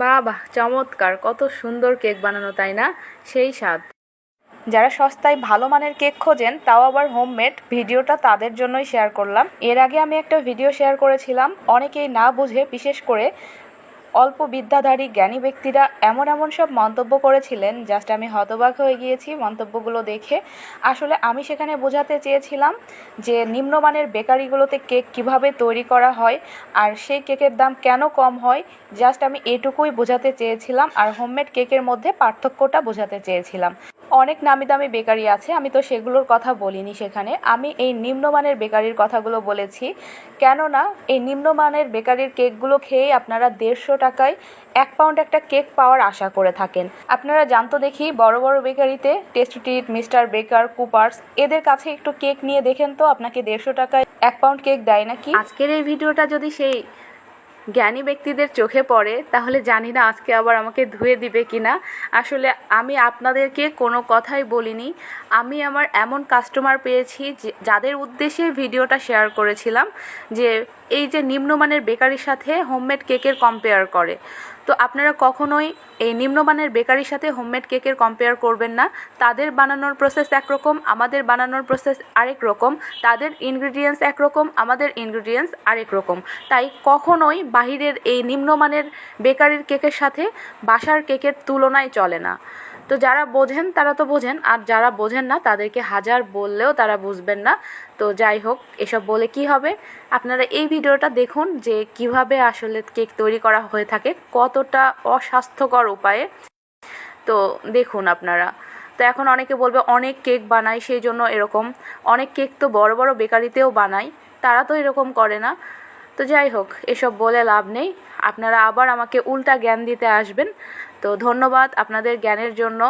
বাহ, চমৎকার, কত সুন্দর কেক বানানো, তাই না? সেই স্বাদ। যারা সস্তায় ভালো মানের কেক খোঁজেন, তাও আবার হোমমেড ভিডিওটা তাদের জন্যই শেয়ার করলাম। এর আগে আমি একটা ভিডিও শেয়ার করেছিলাম, অনেকেই না বুঝে, বিশেষ করে অল্প বিদ্যাধারী জ্ঞানী ব্যক্তিরা এমন এমন সব মন্তব্য করেছিলেন, জাস্ট আমি হতবাক হয়ে গিয়েছি মন্তব্যগুলো দেখে। আসলে আমি সেখানে বোঝাতে চেয়েছিলাম যে নিম্নমানের বেকারিগুলোতে কেক কীভাবে তৈরি করা হয় আর সেই কেকের দাম কেন কম হয়, জাস্ট আমি এটুকুই বোঝাতে চেয়েছিলাম আর হোমমেড কেকের মধ্যে পার্থক্যটা বোঝাতে চেয়েছিলাম। অনেক নামি দামি বেকারি আছে, আমি তো সেগুলোর কথা বলিনি সেখানে। আমি এই নিম্নমানের বেকারির কথাগুলো বলেছি, কেননা এই নিম্নমানের বেকারির কেকগুলো খেয়েই আপনারা দেড়শো টাকায় এক পাউন্ড একটা কেক পাওয়ার আশা করে থাকেন। আপনারা জানতো দেখি বড় বড় বেকারিতে Taste Treat Mister Baker, Cooper's, এদের কাছে একটু কেক নিয়ে দেখেন তো, আপনাকে দেড়শো টাকায় এক পাউন্ড কেক দেয় নাকি? আজকের এই ভিডিওটা যদি সেই জ্ঞানী ব্যক্তিদের চোখে পড়ে, তাহলে জানি না আজকে আবার আমাকে ধুয়ে দিবে কি না আসলে আমি আপনাদেরকে কোনো কথাই বলিনি। আমি আমার এমন কাস্টমার পেয়েছি যাদের উদ্দেশ্যে ভিডিওটা শেয়ার করেছিলাম, যে এই যে নিম্নমানের বেকারির সাথে হোমমেড কেকের কম্পেয়ার করে। তো আপনারা কখনোই এই নিম্নমানের বেকারির সাথে হোমমেড কেকের কম্পেয়ার করবেন না। তাদের বানানোর প্রসেস একরকম, আমাদের বানানোর প্রসেস আরেক রকম, তাদের ইনগ্রিডিয়েন্টস একরকম, আমাদের ইনগ্রিডিয়েন্টস আরেক রকম। তাই কখনোই বাহিরের এই নিম্নমানের বেকারির কেকের সাথে বাসার কেকের তুলনায় চলে না। তো যারা বোঝেন, তারা তো বোঝেন, আর যারা বোঝেন না, তাদেরকে হাজার বললেও তারা বুঝবেন না। তো যাই হোক, এসব বলে কি হবে? আপনারা এই ভিডিওটা দেখুন যে কীভাবে আসলে কেক তৈরি করা হয়ে থাকে, কতটা অস্বাস্থ্যকর উপায়ে। তো দেখুন আপনারা। তো এখন অনেকে বলবে, অনেক কেক বানাই, সেই জন্য এরকম। অনেক কেক তো বড় বড় বেকারিতেও বানাই, তারা তো এরকম করে না। তো যাই হোক, এসব বলে লাভ নেই। আপনারা আবার আমাকে উল্টা জ্ঞান দিতে আসবেন। তো ধন্যবাদ আপনাদের জ্ঞানের জন্য।